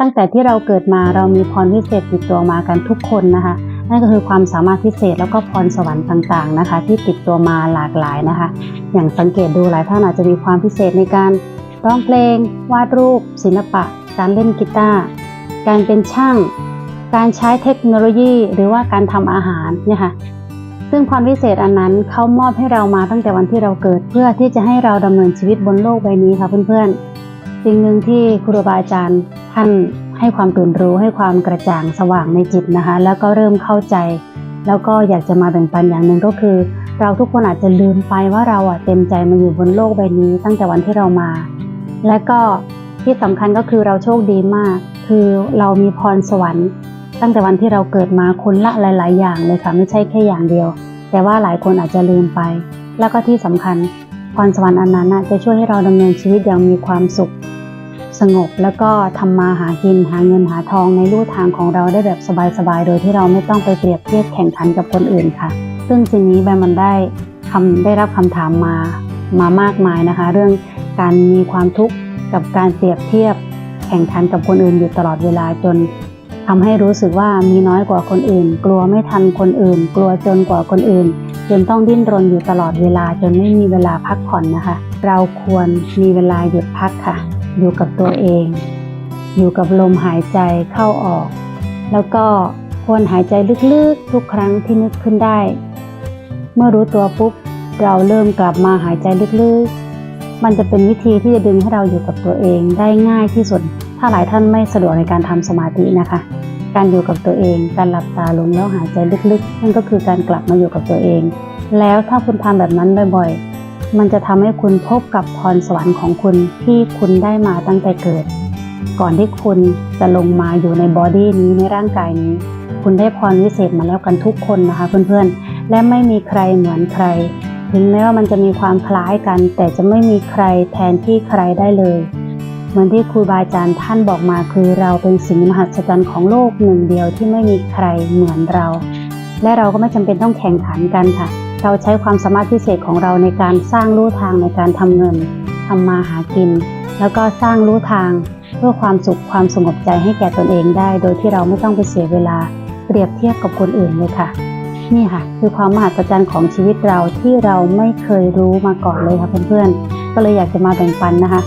ตั้งแต่ที่เราเกิดมาเรามีพรพิเศษติดตัวมากันทุกคนนะคะนั่นก็คือความสามารถพิเศษแล้วก็พรสวรรค์ต่างๆนะคะ ที่ติดตัวมาหลากหลายนะคะ อย่างสังเกตดูหลายท่านอาจจะมีความพิเศษในการร้องเพลง วาดรูป ศิลปะ การเล่นกีตาร์การเป็นช่าง การใช้เทคโนโลยี หรือว่าการทำอาหารเนี่ยค่ะซึ่งความพิเศษอันนั้นเขามอบให้เรามาตั้งแต่วันที่เราเกิด เพื่อที่จะให้เราดำเนินชีวิตบนโลกใบนี้ค่ะเพื่อนๆสิ่งหนึ่งที่ครูบาอาจารย์ ท่านให้ความตื่นรู้ให้ความกระจ่างสว่างในจิตนะคะ แล้วก็เริ่มเข้าใจ แล้วก็อยากจะมาแบ่งปันอย่างหนึ่งก็คือ เราทุกคนอาจจะลืมไปว่าเราอะเต็มใจมาอยู่บนโลกใบนี้ ตั้งแต่วันที่เรามา และก็ที่สำคัญก็คือเราโชคดีมาก คือเรามีพรสวรรค์ ตั้งแต่วันที่เราเกิดมาคนละหลาย ๆ อย่างเลยค่ะไม่ใช่แค่อย่างเดียว แต่ว่าหลายคนอาจจะลืมไป แล้วก็ที่สำคัญพรสวรรค์อันนั้นน่ะจะช่วยให้เราดำเนินชีวิตอย่างมีความสุข สงบ แล้วก็ทำมาหากินหาเงินหาทองในลู่ทางของเราได้แบบสบายๆ โดยที่เราไม่ต้องไปเปรียบเทียบแข่งขันกับคนอื่นค่ะ ซึ่งสิ่นี้แบมมันได้คำได้รับคำถามมามามากมายนะคะ เรื่องการมีความทุกข์กับการเปรียบเทียบแข่งขันกับคนอื่นอยู่ตลอดเวลาจนทำให้รู้สึกว่ามีน้อยกว่าคนอื่น กลัวไม่ทันคนอื่น กลัวจนกว่าคนอื่นจนต้องดิ้นรนอยู่ตลอดเวลาจนไม่มีเวลาพักผ่อนนะคะ เราควรมีเวลาหยุดพักค่ะ อยู่กับตัวเอง อยู่กับลมหายใจเข้าออก แล้วก็ควรหายใจลึกๆทุกครั้งที่นึกขึ้นได้ เมื่อรู้ตัวปุ๊บเราเริ่มกลับมาหายใจลึกๆ มันจะเป็นวิธีที่จะดึงให้เราอยู่กับตัวเองได้ง่ายที่สุด ถ้าหลายท่านไม่สะดวกในการทำสมาธินะคะ การอยู่กับตัวเอง การหลับตาลงแล้วหายใจลึกๆ นั่นก็คือการกลับมาอยู่กับตัวเอง แล้วถ้าคุณทำแบบนั้นบ่อยๆ มันจะทำให้คุณพบกับพรสวรรค์ของคุณที่คุณได้มาตั้งแต่เกิด ก่อนที่คุณจะลงมาอยู่ในบอดี้นี้ในร่างกายนี้ คุณได้พรวิเศษมาแล้วกันทุกคนนะคะเพื่อนๆ และไม่มีใครเหมือนใคร ถึงแม้ว่ามันจะมีความคล้ายกัน แต่จะไม่มีใครแทนที่ใครได้เลยเหมือนที่ครูบาอาจารย์ท่านบอกมาคือเราเป็นสิ่งมหัศจรรย์ของโลกหนึ่งเดียวที่ไม่มีใครเหมือนเรา และเราก็ไม่จำเป็นต้องแข่งขันกันค่ะ เราใช้ความสามารถพิเศษของเราในการสร้างลู่ทางในการทำเงินทำมาหากิน แล้วก็สร้างลู่ทางเพื่อความสุขความสงบใจให้แก่ตนเองได้ โดยที่เราไม่ต้องไปเสียเวลาเปรียบเทียบกับคนอื่นเลยค่ะ นี่ค่ะ คือความมหัศจรรย์ของชีวิตเราที่เราไม่เคยรู้มาก่อนเลยค่ะเพื่อนๆก็เลยอยากจะมาแบ่งปันนะคะ